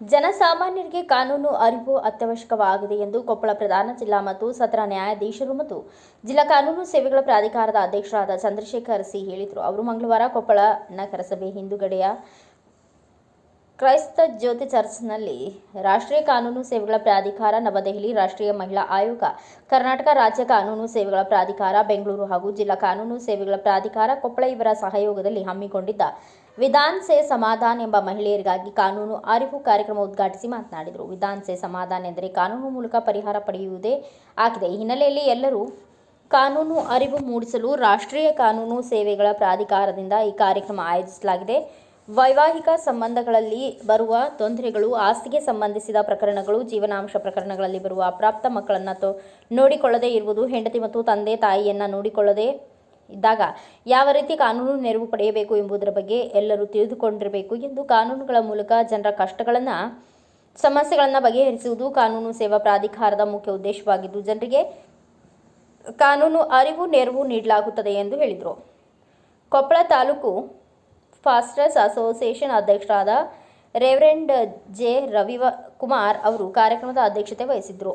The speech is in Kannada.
ಜನಸಾಮಾನ್ಯರಿಗೆ ಕಾನೂನು ಅರಿವು ಅತ್ಯವಶ್ಯಕವಾಗಿದೆ ಎಂದು ಕೊಪ್ಪಳ ಪ್ರಧಾನ ಜಿಲ್ಲಾ ಮತ್ತು ಸತ್ರ ನ್ಯಾಯಾಧೀಶರು ಮತ್ತು ಜಿಲ್ಲಾ ಕಾನೂನು ಸೇವೆಗಳ ಪ್ರಾಧಿಕಾರದ ಅಧ್ಯಕ್ಷರಾದ ಚಂದ್ರಶೇಖರ್ ಸಿ ಹೇಳಿದರು. ಅವರು ಮಂಗಳವಾರ ಕೊಪ್ಪಳ ನಗರಸಭೆ ಹಿಂದುಗಡೆಯ ಕ್ರೈಸ್ತ ಜ್ಯೋತಿ ಚರ್ಚ್ನಲ್ಲಿ ರಾಷ್ಟ್ರೀಯ ಕಾನೂನು ಸೇವೆಗಳ ಪ್ರಾಧಿಕಾರ ನವದೆಹಲಿ ರಾಷ್ಟ್ರೀಯ ಮಹಿಳಾ ಆಯೋಗ, ಕರ್ನಾಟಕ ರಾಜ್ಯ ಕಾನೂನು ಸೇವೆಗಳ ಪ್ರಾಧಿಕಾರ, ಬೆಂಗಳೂರು ಹಾಗೂ ಜಿಲ್ಲಾ ಕಾನೂನು ಸೇವೆಗಳ ಪ್ರಾಧಿಕಾರ ಕೊಪ್ಪಳ ಇವರ ಸಹಯೋಗದಲ್ಲಿ ಹಮ್ಮಿಕೊಂಡಿದ್ದ ವಿಧಾನ್ ಸೆ ಸಮಾಧಾನ್ ಎಂಬ ಮಹಿಳೆಯರಿಗಾಗಿ ಕಾನೂನು ಅರಿವು ಕಾರ್ಯಕ್ರಮ ಉದ್ಘಾಟಿಸಿ ಮಾತನಾಡಿದರು. ವಿಧಾನ್ ಸೆ ಸಮಾಧಾನ್ ಎಂದರೆ ಕಾನೂನು ಮೂಲಕ ಪರಿಹಾರ ಪಡೆಯುವುದೇ ಆಗಿದೆ. ಈ ಹಿನ್ನೆಲೆಯಲ್ಲಿ ಎಲ್ಲರೂ ಕಾನೂನು ಅರಿವು ಮೂಡಿಸಲು ರಾಷ್ಟ್ರೀಯ ಕಾನೂನು ಸೇವೆಗಳ ಪ್ರಾಧಿಕಾರದಿಂದ ಈ ಕಾರ್ಯಕ್ರಮ ಆಯೋಜಿಸಲಾಗಿದೆ. ವೈವಾಹಿಕ ಸಂಬಂಧಗಳಲ್ಲಿ ಬರುವ ತೊಂದರೆಗಳು, ಆಸ್ತಿಗೆ ಸಂಬಂಧಿಸಿದ ಪ್ರಕರಣಗಳು, ಜೀವನಾಂಶ ಪ್ರಕರಣಗಳಲ್ಲಿ ಬರುವ ಅಪ್ರಾಪ್ತ ಮಕ್ಕಳನ್ನು ತೊ, ನೋಡಿಕೊಳ್ಳದೇ ಇರುವುದು, ಹೆಂಡತಿ ಮತ್ತು ತಂದೆ ತಾಯಿಯನ್ನು ನೋಡಿಕೊಳ್ಳದೆ ಇದ್ದಾಗ ಯಾವ ರೀತಿ ಕಾನೂನು ನೆರವು ಪಡೆಯಬೇಕು ಎಂಬುದರ ಬಗ್ಗೆ ಎಲ್ಲರೂ ತಿಳಿದುಕೊಂಡಿರಬೇಕು ಎಂದು ಕಾನೂನುಗಳ ಮೂಲಕ ಜನರ ಕಷ್ಟಗಳನ್ನು, ಸಮಸ್ಯೆಗಳನ್ನು ಬಗೆಹರಿಸುವುದು ಕಾನೂನು ಸೇವಾ ಪ್ರಾಧಿಕಾರದ ಮುಖ್ಯ ಉದ್ದೇಶವಾಗಿದ್ದು, ಜನರಿಗೆ ಕಾನೂನು ಅರಿವು ನೆರವು ನೀಡಲಾಗುತ್ತದೆ ಎಂದು ಹೇಳಿದರು. ಕೊಪ್ಪಳ ತಾಲೂಕು ಫಾಸ್ಟರ್ಸ್ ಅಸೋಸಿಯೇಷನ್ ಅಧ್ಯಕ್ಷರಾದ ರೆವರೆಂಡ್ ಜೆ ರವಿವ ಕುಮಾರ್ ಅವರು ಕಾರ್ಯಕ್ರಮದ ಅಧ್ಯಕ್ಷತೆ ವಹಿಸಿದ್ದರು